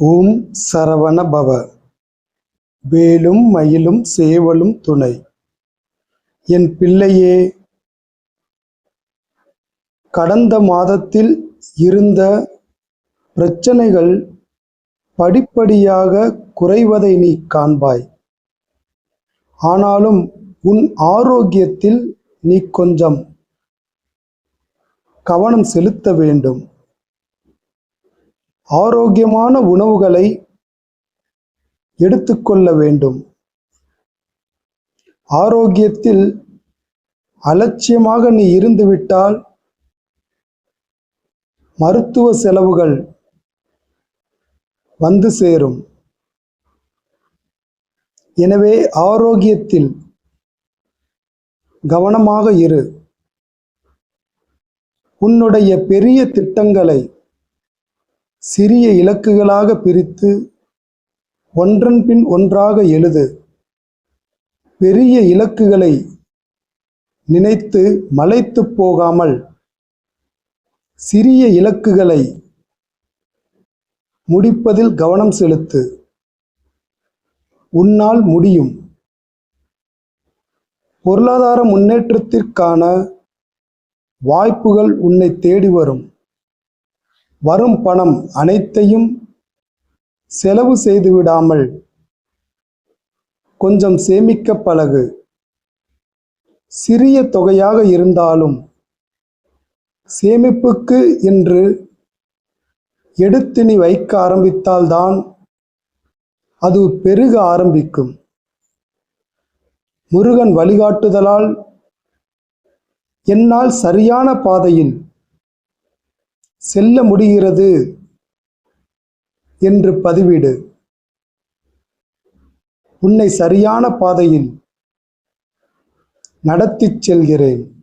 ஓம் சரவண பவ வேலும் மயிலும் சேவலும் துணை. என் பிள்ளையே கடந்த மாதத்தில் இருந்த பிரச்சனைகள் படிப்படியாக குறைவதை நீ காண்பாய். ஆனாலும் உன் ஆரோக்கியத்தில் நீ கொஞ்சம் கவனம் செலுத்த வேண்டும். ஆரோக்கியமான உணவுகளை எடுத்துக்கொள்ள வேண்டும். ஆரோக்கியத்தில் அலட்சியமாக நீ இருந்துவிட்டால் மருத்துவ செலவுகள் வந்து சேரும். எனவே ஆரோக்கியத்தில் கவனமாக இரு. உன்னுடைய பெரிய திட்டங்களை சிறிய இலக்குகளாக பிரித்து ஒன்றன் பின் ஒன்றாக எழுது. பெரிய இலக்குகளை நினைத்து மலைத்து போகாமல் சிறிய இலக்குகளை முடிப்பதில் கவனம் செலுத்து. உன்னால் முடியும். பொருளாதார முன்னேற்றத்திற்கான வாய்ப்புகள் உன்னை தேடி வரும். வரும் பணம் அனைத்தையும் செலவு செய்து விடாமல் கொஞ்சம் சேமிக்க பழகு. சிறிய தொகையாக இருந்தாலும் சேமிப்புக்கு என்று எடுத்தினி வைக்க ஆரம்பித்தால்தான் அது பெருக ஆரம்பிக்கும். முருகன் வழிகாட்டுதலால் என்னால் சரியான பாதையில் செல்ல முடிகிறது என்று பதிவிடு. உன்னை சரியான பாதையில் நடத்திச் செல்கிறேன்.